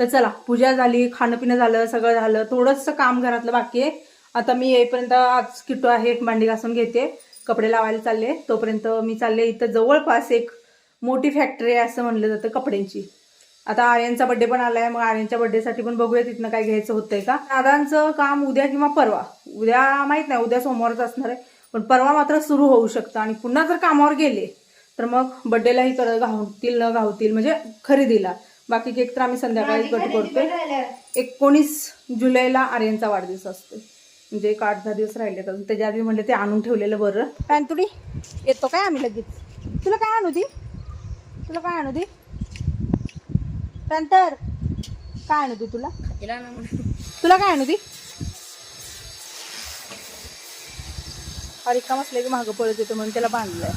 तर चला पूजा झाली खाणं पिणं झालं सगळं झालं. थोडंसं काम घरातलं बाकी आहे. आता मी येईपर्यंत आज किटो आहे भांडी घासून घेते. कपडे लावायला चालले. तोपर्यंत मी चालले इथं जवळपास एक मोठी फॅक्टरी आहे असं म्हणलं जातं कपड्यांची. आता आर्यांचा बड्डे पण आलाय मग आर्यांच्या बड्डेसाठी पण बघूया तिथनं काय घ्यायचं होतंय का. दादांचं काम उद्या किंवा परवा. उद्या माहीत नाही उद्या सोमवारच असणार आहे. पण परवा मात्र सुरू होऊ शकतं आणि पुन्हा जर कामावर गेले तर मग बड्डेलाही कर घावतील न घावतील म्हणजे खरेदीला. बाकी केक तर आम्ही संध्याकाळी कट करतोय. एकोणीस जुलैला आर्यनचा वाढदिवस असतो म्हणजे एक आठ दहा दिवस राहिले अजून. त्याच्या आधी म्हणले ते आणून ठेवलेलं बरं. पॅन्टुडी येतो काय आम्ही लगेच? तुला काय आणू ती तुला काय आणू ती पॅन्टर काय आणू ती तुला? तुला काय आणू ती अरे असले की मागं पळत येतो म्हणून त्याला बांधलंय.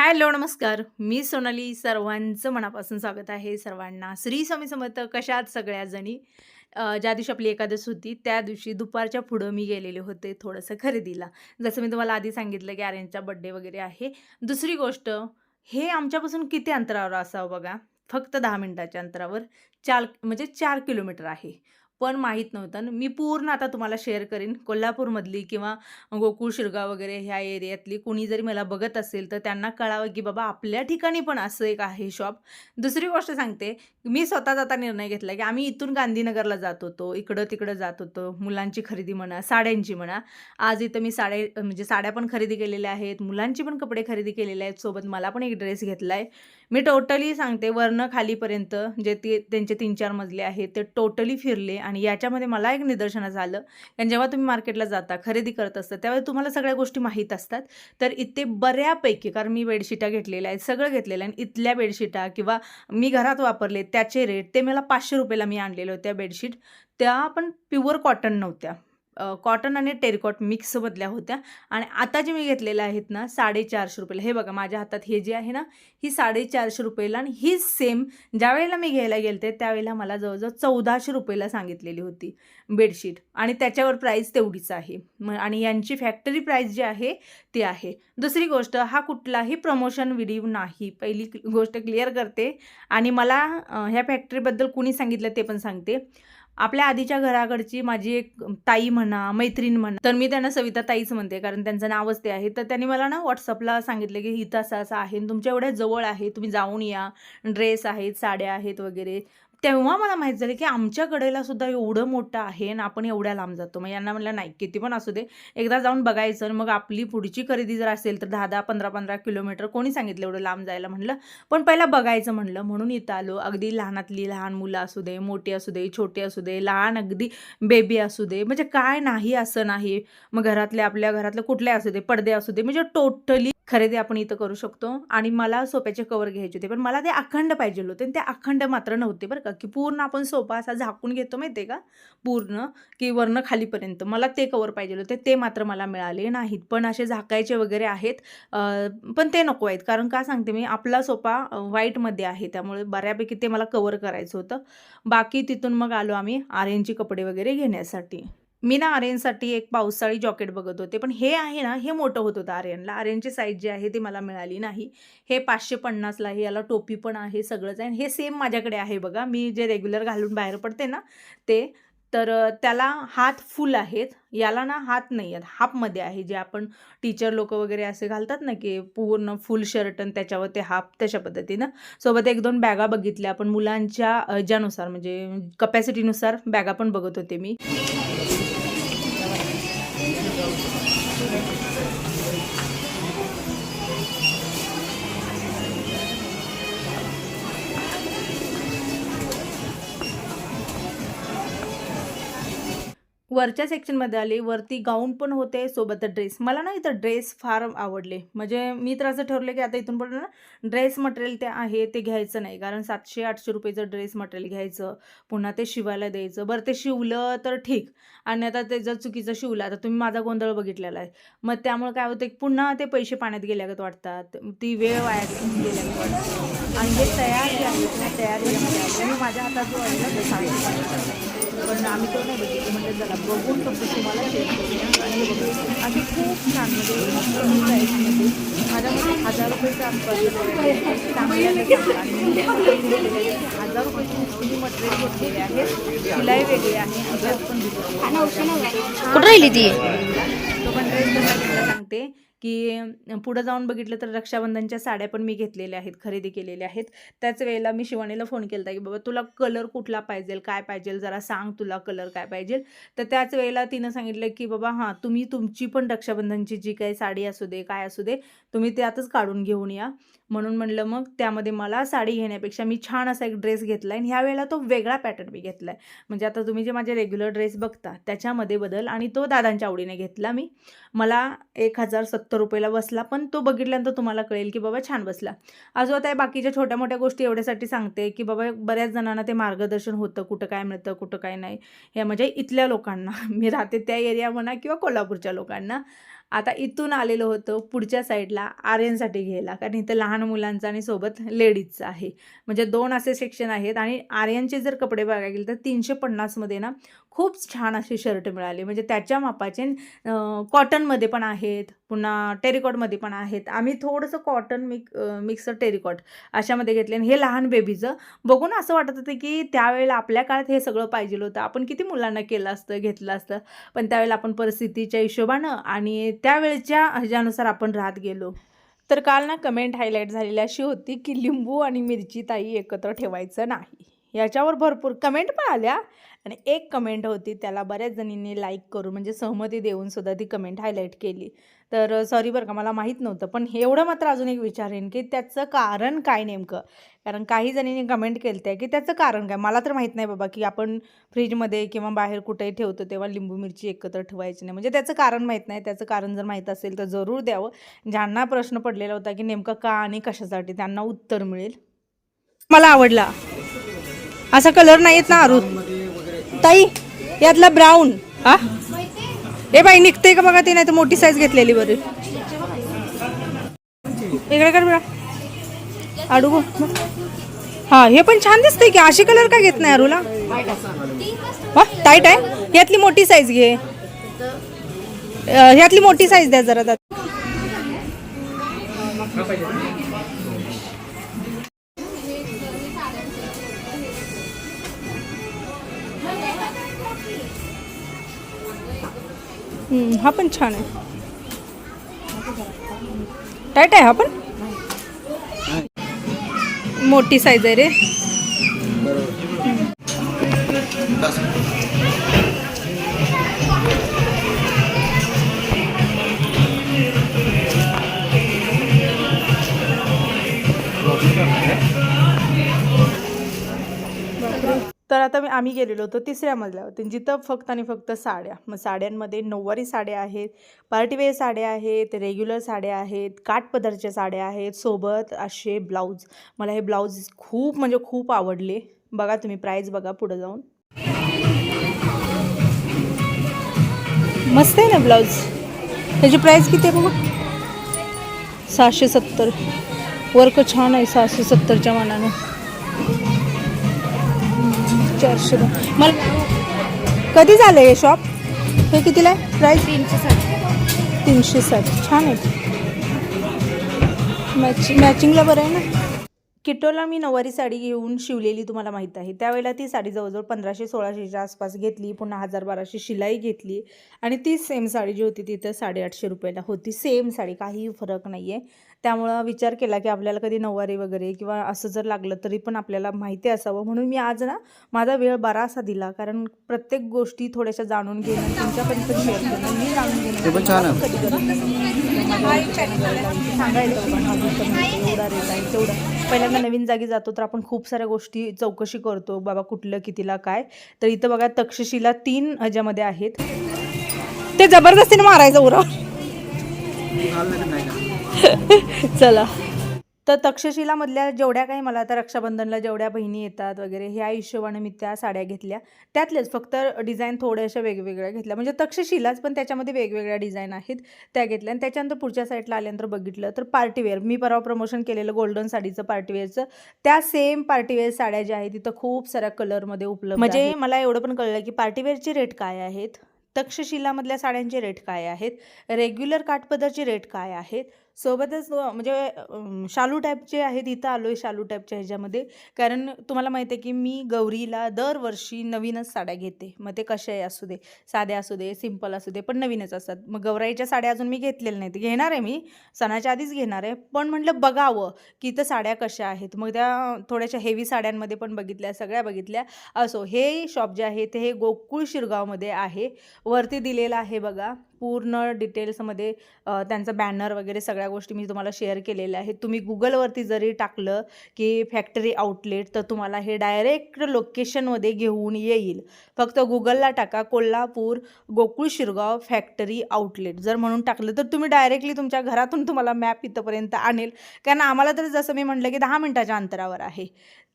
हॅलो नमस्कार. मी सोनाली. सर्वांचं मनापासून स्वागत आहे. सर्वांना श्री स्वामी समर्थ. कशात सगळ्या जणी ज्या दिवशी आपली एकादश होती त्या दिवशी दुपारच्या पुढं मी गेलेले होते थोडंसं खरेदीला. जसं मी तुम्हाला आधी सांगितलं की आर्यनचा बड्डे वगैरे आहे. दुसरी गोष्ट हे आमच्यापासून किती अंतरावर असावं बघा? फक्त दहा मिनटाच्या अंतरावर. चार म्हणजे चार किलोमीटर आहे. पण माहीत नव्हतं. मी पूर्ण आता तुम्हाला शेअर करीन. कोल्हापूरमधली किंवा गोकुळ शिरगाव वगैरे ह्या एरियातली कुणी जरी मला बघत असेल तर त्यांना कळावं की बाबा आपल्या ठिकाणी पण असं एक आहे शॉप दुसरी गोष्ट सांगते मी स्वतः आता निर्णय घेतला की आम्ही इथून गांधीनगरला जात होतो इकडं तिकडं जात होतो मुलांची खरेदी म्हणा साड्यांची म्हणा. आज इथं मी साड्या म्हणजे साड्या पण खरेदी केलेल्या आहेत मुलांची पण कपडे खरेदी केलेले आहेत सोबत मला पण एक ड्रेस घेतला आहे मी टोटली सांगते वरनं खालीपर्यंत जे ते त्यांचे तीन चार मजले आहेत ते टोटली फिरले आणि याच्यामध्ये मला एक निदर्शनास झालं. कारण जेव्हा तुम्ही मार्केटला जाता खरेदी करत असता त्यावेळी तुम्हाला सगळ्या गोष्टी माहीत असतात. तर इथे बऱ्यापैकी कारण मी बेडशीटा घेतलेल्या आहेत सगळं घेतलेलं आहे. आणि इथल्या बेडशीटा किंवा मी घरात वापरले त्याचे रेट ते मला पाचशे रुपयाला मी आणलेलं होत्या बेडशीट. त्या पण प्युअर कॉटन नव्हत्या. कॉटन आणि टेरिकॉट मिक्समधल्या होत्या. आणि आता जे मी घेतलेल्या आहेत ना साडेचारशे रुपयाला. हे बघा माझ्या हातात हे जे आहे ना ही साडेचारशे रुपयाला आणि हीच सेम ज्यावेळेला मी घ्यायला गेलते त्यावेळेला मला जवळजवळ चौदाशे रुपयाला सांगितलेली होती बेडशीट. आणि त्याच्यावर प्राईस तेवढीच आहे. आणि यांची फॅक्टरी प्राईस जी आहे ती आहे. दुसरी गोष्ट हा कुठलाही प्रमोशन व्हिडिओ नाही. पहिली गोष्ट क्लिअर करते. आणि मला ह्या फॅक्टरीबद्दल कुणी सांगितलं ते पण सांगते. आपल्या आधीच्या घराकडची माझी एक ताई म्हणा मैत्रीण म्हणा तर मी त्यांना सविता ताईच म्हणते कारण त्यांचं नावच ते आहे. तर त्यांनी मला ना व्हॉट्सअपला सांगितलं की इथं असं असं आहे तुमच्या एवढ्या जवळ आहे तुम्ही जाऊन या. ड्रेस आहेत साड्या आहेत वगैरे. तेव्हा मला माहीत झालं की आमच्या कडेला सुद्धा एवढं मोठं आहे आणि आपण एवढ्या लांब जातो. मग यांना म्हटलं नाही किती पण असू दे. एकदा जाऊन बघायचं आणि मग आपली पुढची खरेदी जर असेल तर दहा दहा पंधरा पंधरा किलोमीटर कोणी सांगितलं एवढं लांब जायला म्हणलं. पण पहिला बघायचं म्हटलं म्हणून इथं आलो. अगदी लहानातली लहान मुलं असू दे मोठी असू दे छोटी असू दे लहान अगदी बेबी असू दे. म्हणजे काय नाही असं नाही. मग घरातले आपल्या घरातले कुठले असू दे पडदे असू दे. म्हणजे टोटली खरेदी आपण इथं करू शकतो. आणि मला सोप्याचे कवर घ्यायचे होते. पण मला ते अखंड पाहिजे होते आणि ते अखंड मात्र नव्हते बरं का. की पूर्ण आपण सोफा असा झाकून घेतो माहिती आहे का? पूर्ण की वरनं खालीपर्यंत. मला ते कवर पाहिजे होते. ते मात्र मला मिळाले नाहीत. पण असे झाकायचे वगैरे आहेत. पण ते नको आहेत. कारण का सांगते मी? आपला सोफा व्हाईटमध्ये आहे. त्यामुळे बऱ्यापैकी ते मला कवर करायचं होतं. बाकी तिथून मग आलो आम्ही आर्यनचे कपडे वगैरे घेण्यासाठी. मी ना आर्यनसाठी एक पावसाळी जॉकेट बघत होते पण हे आहे ना हे मोठं होत होतं आर्यनला. आर्यनची साईज जी आहे ती मला मिळाली नाही. हे पाचशे पन्नासला आहे याला टोपी पण आहे सगळंच आहे. आणि हे सेम माझ्याकडे आहे बघा. मी जे रेग्युलर घालून बाहेर पडते ना ते तर त्याला हात फुल आहेत. याला ना हात नाही आहेत. हाफमध्ये आहे. जे आपण टीचर लोक वगैरे असे घालतात ना की पूर्ण फुल शर्ट आणि त्याच्यावर ते हाफ तशा पद्धतीनं. सोबत एक दोन बॅगा बघितल्या. आपण मुलांच्या ज्यानुसार म्हणजे कपॅसिटीनुसार बॅगा पण बघत होते मी. वरच्या सेक्शनमध्ये आले वरती गाऊन पण होते सोबत ड्रेस मला ना इथं ड्रेस फार आवडले. म्हणजे मी तर असं ठरलं की आता इथून पण ना ड्रेस मटेरियल ते आहे ते घ्यायचं नाही. कारण सातशे आठशे रुपयेचं ड्रेस मटेरियल घ्यायचं पुन्हा ते शिवायला द्यायचं. बरं ते शिवलं तर ठीक. आणि आता ते जर चुकीचं शिवलं आता तुम्ही माझा गोंधळ बघितलेला आहे. मग त्यामुळे काय होतं पुन्हा ते पैसे पाण्यात गेल्यागत वाटतात. ती वेळ वाया गेल्यागत वाटते. आणि हे तयार जे तयार मी माझ्या हातात जो आहे ना पण आम्ही तो नाही बघितलं. म्हणजे जरा बघून फक्त तुम्हाला शेअर करूया आणि अशी खूप छान म्हणजे कमी प्राईसमध्ये माझ्यामध्ये हजार रुपयाचा चांगल्या आहे. हजार रुपयाची मटेरियल घेतलेले आहेत शिलाई वेगळी आहे. ड्रेस पण कुठं राहिली ती? तो पण ड्रेस सांगते. की पुढं जाऊन बघितलं तर रक्षाबंधनच्या साड्या पण मी घेतलेल्या आहेत खरेदी केलेल्या आहेत. त्याच वेळेला मी शिवानीला फोन केला होता की बाबा तुला कलर कुठला पाहिजे काय पाहिजे जरा सांग तुला कलर काय पाहिजे तर त्याच वेळेला तिनं सांगितलं की बाबा हां तुम्ही तुमची पण रक्षाबंधनची जी काही साडी असू दे काय असू दे तुम्ही त्यातच काढून घेऊन या. म्हणून म्हणलं मग त्यामध्ये मला साडी घेण्यापेक्षा मी छान असा एक ड्रेस घेतला आहे आणि ह्या वेळेला तो वेगळा पॅटर्न मी घेतला आहे म्हणजे आता तुम्ही जे माझे रेग्युलर ड्रेस बघता त्याच्यामध्ये बदल आणि तो दादांच्या आवडीने घेतला मी. मला एक हजार सत्तर रुपयाला बसला पण तो बघितल्यानंतर तुम्हाला कळेल की बाबा छान बसला. अजून आता बाकीच्या छोट्या मोठ्या गोष्टी एवढ्यासाठी सांगते की बाबा बऱ्याच जणांना ते मार्गदर्शन होतं कुठं काय मिळतं कुठं काय नाही. हे म्हणजे इथल्या लोकांना मी राहते त्या एरिया म्हणा किंवा कोल्हापूरच्या लोकांना. आता इथून आलेलं होतं पुढच्या साईडला आर्यनसाठी घ्यायला कारण इथं लहान मुलांचं आणि सोबत लेडीजचं आहे. म्हणजे दोन असे सेक्शन आहेत आणि आर्यनचे जर कपडे बघायला गेले तर तीनशे पन्नासमध्ये ना खूप छान असे शर्ट मिळाले. म्हणजे त्याच्या मापाचे कॉटनमध्ये पण आहेत. पुन्हा टेरिकॉटमध्ये पण आहेत. आम्ही थोडंसं कॉटन मिक मिक्सर टेरिकॉट अशामध्ये घेतले आणि हे लहान बेबीचं बघून असं वाटत होतं की त्यावेळेला आपल्या काळात हे सगळं पाहिजे होतं. आपण किती मुलांना केलं असतं घेतलं असतं. पण त्यावेळेला आपण परिस्थितीच्या हिशोबानं आणि त्यावेळेच्या ह्याच्यानुसार आपण राहत गेलो. तर काल ना कमेंट हायलाईट झालेली अशी होती की लिंबू आणि मिरची ताई एकत्र ठेवायचं नाही. याच्यावर भरपूर कमेंट पण आल्या. आणि एक कमेंट होती त्याला बऱ्याच जणींनी लाईक करून म्हणजे सहमती देऊन सुद्धा ती कमेंट हायलाईट केली. तर सॉरी बरं का मला माहीत नव्हतं पण हे एवढं मात्र अजून एक विचारेन की त्याचं कारण काय नेमकं? कारण काही जणींनी कमेंट केलं आहे की त्याचं कारण काय? मला तर माहीत नाही बाबा की आपण फ्रीजमध्ये किंवा बाहेर कुठेही ठेवतो तेव्हा लिंबू मिरची एकत्र ठेवायची नाही. म्हणजे त्याचं कारण माहीत नाही त्याचं कारण जर माहीत असेल तर जरूर द्यावं. ज्यांना प्रश्न पडलेला होता की नेमकं का आणि कशासाठी त्यांना उत्तर मिळेल. मला आवडला. असा कलर नाही येत ना अरू ताई यातला ब्राऊन हा? ए बाई निघते का बघा ते नाही तर मोठी साईज घेतलेली बरी. इकडे कर बघा. आडू हा हे पण छान दिसतंय की अशी कलर का घेत नाही अरुला वा टाईट आहे. यातली मोठी साईज घे. ह्यातली मोठी साईज द्या जरा. हम्म, हा पण छान आहे. टाईट आहे हा पण? मोठी साईज आहे रे. तर आता मी आम्ही गेलेलो होतो तिसऱ्या मजल्यावर जिथं फक्त आणि फक्त साड्या. मग साड्यांमध्ये नऊवारी साड्या आहेत पार्टीवेअर साड्या आहेत रेग्युलर साड्या आहेत काठपदरच्या साड्या आहेत सोबत असे ब्लाऊज. मला हे ब्लाऊज खूप म्हणजे खूप आवडले. बघा तुम्ही प्राईज बघा पुढं जाऊन. मस्त आहे ना ब्लाऊज? त्याची प्राईस किती आहे बघा? सहाशे सत्तर. वर्क छान आहे सहाशे सत्तरच्या मानानं. चारशे मला कधी झालं हे शॉप हे कितीला आहे? प्राईस तीनशे साठ. तीनशे साठ छान आहे. मॅचिंग मॅचिंगला बरं आहे ना? किटोला मी नऊवारी साडी घेऊन शिवलेली तुम्हाला माहीत आहे. त्यावेळेला ती साडी जवळजवळ पंधराशे सोळाशेच्या आसपास घेतली पुन्हा हजार बाराशे शिलाई घेतली. आणि ती सेम साडी जी होती तिथं साडेआठशे रुपयाला होती. सेम साडी काहीही फरक नाही आहे त्यामुळं विचार केला की आपल्याला कधी नऊवारी वगैरे किंवा असं जर लागलं तरी पण आपल्याला माहिती असावं. म्हणून मी आज ना माझा वेळ बराचसा दिला. कारण प्रत्येक गोष्टी थोड्याशा जाणून घेणं तुमच्यापर्यंत शेअर करणं मी जाणून घेणं. सांगायचं बाबा, गोष्ट एवढा रेट आहे. तेवढा. पहिल्यांदा नवीन जागी जातो तर आपण खूप साऱ्या गोष्टी चौकशी करतो. बाबा कुठलं कितीला काय? तर इथं बघा तक्षशिला तीन ह्याच्यामध्ये आहेत. ते जबरदस्तीने मारायचं उरावर चला. तर तक्षशिलामधल्या जेवढ्या काही मला आता रक्षाबंधनला जेवढ्या बहिणी येतात वगैरे ह्या हिशोबाने मी त्या साड्या घेतल्या. त्यातलेच फक्त डिझाईन थोड्याशा वेगवेगळ्या घेतल्या. म्हणजे तक्षशिलाच पण त्याच्यामध्ये वेगवेगळ्या डिझाईन आहेत त्या घेतल्या. आणि त्याच्यानंतर पुढच्या साईडला आल्यानंतर बघितलं तर पार्टीवेअर मी परवा प्रमोशन केलेलं गोल्डन साडीचं पार्टीवेअरचं त्या सेम पार्टीवेअर साड्या ज्या आहेत तिथं खूप साऱ्या कलरमध्ये उपलब्ध म्हणजे मला एवढं पण कळलं की पार्टीवेअरचे रेट काय आहेत? तक्षशिलामधल्या साड्यांचे रेट काय आहेत? रेग्युलर काठपदरचे रेट काय आहेत? सोबतच म्हणजे शालू टाईपचे आहेत इथं आलो आहे शालू टाईपच्या ह्याच्यामध्ये. कारण तुम्हाला माहिती आहे की मी गौरीला दरवर्षी नवीनच साड्या घेते. मग ते कशाही असू दे साध्या असू दे सिंपल असू दे पण नवीनच असतात. मग गौराईच्या साड्या अजून मी घेतलेल्या नाहीत. घेणार आहे मी सणाच्या आधीच घेणार आहे. पण म्हटलं बघावं की इथं साड्या कशा आहेत. मग त्या थोड्याशा हेवी साड्यांमध्ये पण बघितल्या सगळ्या बघितल्या. असो हे शॉप जे आहे ते हे गोकुळ शिरगावमध्ये आहे. वरती दिलेलं आहे बघा. पूर्ण डिटेल्समध्ये त्यांचं बॅनर वगैरे सगळ्या गोष्टी मी तुम्हाला शेअर केलेल्या आहेत. तुम्ही गुगलवरती जरी टाकलं की फॅक्टरी आउटलेट तर तुम्हाला हे डायरेक्ट लोकेशनमध्ये घेऊन येईल. फक्त गुगलला टाका कोल्हापूर गोकुळ शिरगाव फॅक्टरी आउटलेट जर म्हणून टाकलं तर तुम्ही डायरेक्टली तुमच्या घरातून तुम्हाला मॅप इथंपर्यंत आणेल. कारण आम्हाला तर जसं मी म्हटलं की दहा मिनटाच्या अंतरावर आहे.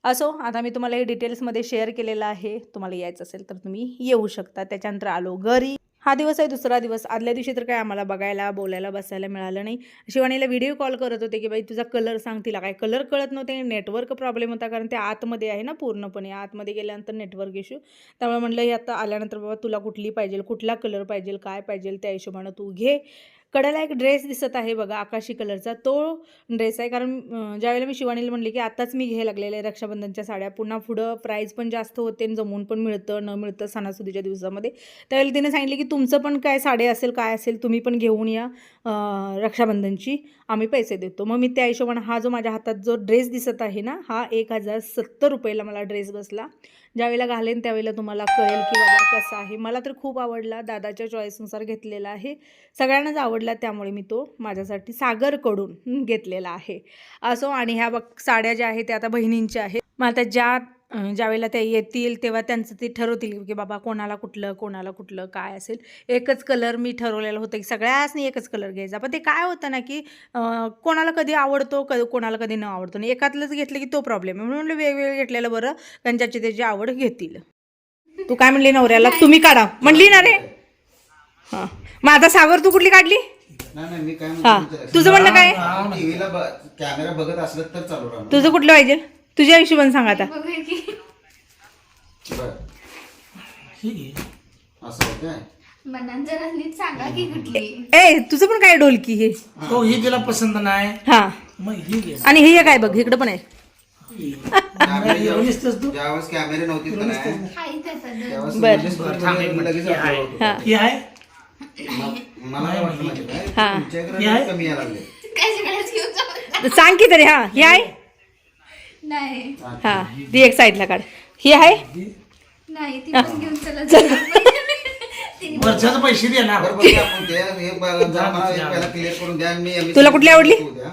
असो आता मी तुम्हाला हे डिटेल्समध्ये शेअर केलेलं आहे. तुम्हाला यायचं असेल तर तुम्ही येऊ शकता. त्याच्यानंतर आलो घरी. हा दिवस आहे दुसरा दिवस. आदल्या दिवशी तर काय आम्हाला बघायला बोलायला बसायला मिळालं नाही. शिवानीला व्हिडिओ कॉल करत होते की बाई तुझा कलर सांग तिला. काय कलर कळत नव्हते नेटवर्क प्रॉब्लेम होता कारण ते आतमध्ये आहे ना पूर्णपणे. आतमध्ये गेल्यानंतर नेटवर्क इश्यू त्यामुळे म्हणलं हे आता आल्यानंतर बाबा तुला कुठली पाहिजे कुठला कलर पाहिजे काय पाहिजे त्या हिशोबानं तू घे. कडेला एक ड्रेस दिसत आहे बघा आकाशी कलरचा तो ड्रेस आहे. कारण ज्यावेळेला मी शिवानीला म्हणले की आताच मी घ्याय लागलेले आहे रक्षाबंधनच्या साड्या. पुन्हा पुढं प्राईस पण जास्त होते आणि जमून पण मिळतं न मिळतं सणासुदीच्या दिवसामध्ये. त्यावेळेला तिने सांगितले की तुमचं पण काय साडे असेल काय असेल तुम्ही पण घेऊन या रक्षाबंधनची. आम्ही पैसे देतो. मग मी त्या हिशोबानं हा जो माझ्या हातात जो ड्रेस दिसत आहे ना हा एक हजार सत्तर रुपयाला मला ड्रेस बसला. ज्यावेळेला घालेन त्यावेळेला तुम्हाला कळेल की बाबा कसा आहे. मला तर खूप आवडला दादाच्या चॉईसनुसार घेतलेला आहे. सगळ्यांनाच आवडला त्यामुळे मी तो माझ्यासाठी सागरकडून घेतलेला आहे. असो आणि ह्या बघ साड्या ज्या आहेत त्या आता बहिणींच्या आहेत. मग आता ज्या ज्यावेळेला त्या येतील तेव्हा त्यांचं ते ठरवतील की बाबा कोणाला कुठलं कोणाला कुठलं काय असेल एकच कलर मी ठरवलेलं होतं की सगळ्यासनी एकच कलर घ्यायचा पण ते काय होतं ना की कोणाला कधी आवडतो कधी कोणाला कधी न आवडतो आणि एकातलंच घेतलं की तो प्रॉब्लेम आहे म्हणून म्हणलं वेगवेगळं घेतलेलं बरं कारण ज्याची त्याची आवड घेतील तू काय म्हणली नवऱ्याला तुम्ही काढा म्हणली ना रे हां मग आता सागर तू कुठली काढली नाही नाही मी काय हा तुझं म्हणणं काय टीव्हीला कॅमेरा बघत असलं तर चालू राहणार तुझं कुठलं पाहिजे तुझ्या हिशोबाने सांग आता. ए तुझं पण काय डोलकी हे? तो ही तिला पसंत नाही. हा. मग ही घे. आणि हे काय बघ इकडं पण आहे. कॅमेरे नव्हते हे. हा. ही हा. हे सांग की तरी हा. ही आहे? नाही. हा ती एक साईडला काढ. ही आहे? नाही ती पण घेऊन चला. जाऊ. तिने वरच्याचे पैसे दे ना. बरं बघूया आपण ते हे बघा, जरा मला एक पहिला क्लिअर करून द्या. मी MSC तुला कुठली आवडली? उद्या.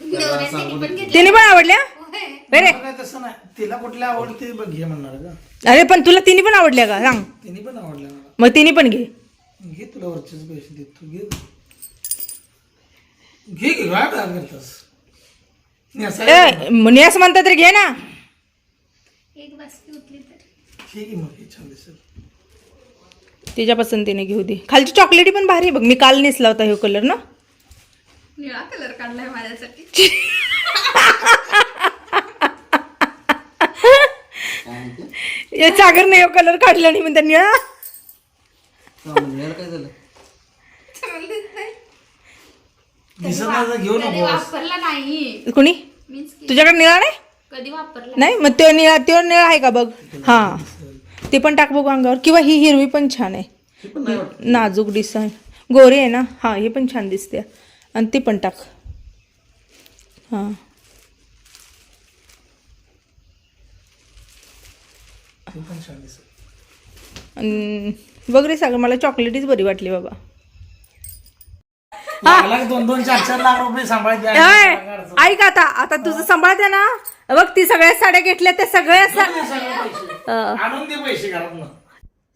नवऱ्याने सांगून पण घेतली. तिने पण आवडल्या? होय. बरे मला काय तसं नाही. तिला कुठल्या आवडते बघ घे म्हणणार का अरे पण तुला तिने पण आवडल्या का? सांग. तिने पण आवडल्या मला. मग तिने पण घे. घे तुला वरचेच पैसे देतो घे. घे घे काय काय करतास? ए म्हणे असं म्हणतात तर घे ना. एक बासकी उठली तर. घे की मग हे छान दिसेल. तिच्या पसंतीने घेऊ दे. खालची चॉकलेटी पण भारी आहे बघ. मी काल नेसला होता हे कलर ना. निळा कलर काढलाय माझ्यासाठी? या सागरने हे कलर काढला नाही म्हणता निळा. म्हणजे काय झालं? चांगलं दिसतंय. दिसत नाही तर घेऊ कधी नको. वापरला नाही. कोणी? मीन्स की तुझ्याकडे निळा नाही? कधी वापरला? नाही मग तो निळा तो निळा आहे का बघ? हा. ते पण टाक बघू अंगावर. किंवा ही हिरवी पण छान आहे. नाजूक डिझाईन गोरी आहे ना? हा हे पण छान दिसते. आणि ती पण टाक. हां. ते पण छान दिसेल आणि बघ रे सागर मला चॉकलेटीच बरी वाटली बाबा. लागला की दोन दोन चार चार लाख रुपये सांभाळायचे ऐक आता आता तुझं सांभाळते ना. बघ ती सगळ्या साड्या घेतल्या त्या सगळ्या सा- अं, आणून दे पैसे घरात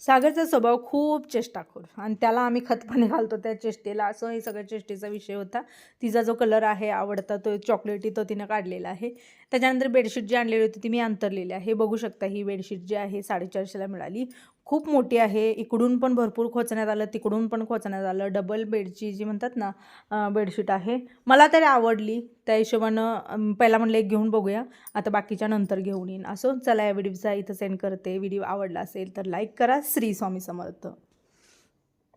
सागरचा स्वभाव खूप चेष्टाखोर. आणि त्याला आम्ही खतपाणी घालतो त्या चेष्टेला. असं हे सगळ्या चेष्टेचा विषय होता. तिचा जो कलर आहे आवडता तो चॉकलेटी तो तिनं काढलेला आहे. त्याच्यानंतर बेडशीट जी आणलेली होती ती मी अंतरलेली आहे. बघू शकता ही बेडशीट जी आहे साडेचारशेला मिळाली. खूप मोठी आहे. इकडून पण भरपूर खोचण्यात आलं तिकडून पण खोचण्यात आलं. डबल बेडची जी म्हणतात ना बेडशीट आहे. मला तरी आवडली. त्या हिशोबानं पहिला म्हणलं एक घेऊन बघूया. आता बाकीच्या नंतर घेऊन येईन. असं चला या व्हिडिओचा इथं सेंड करते. व्हिडिओ आवडला असेल तर लाईक करा. श्री स्वामी समर्थ.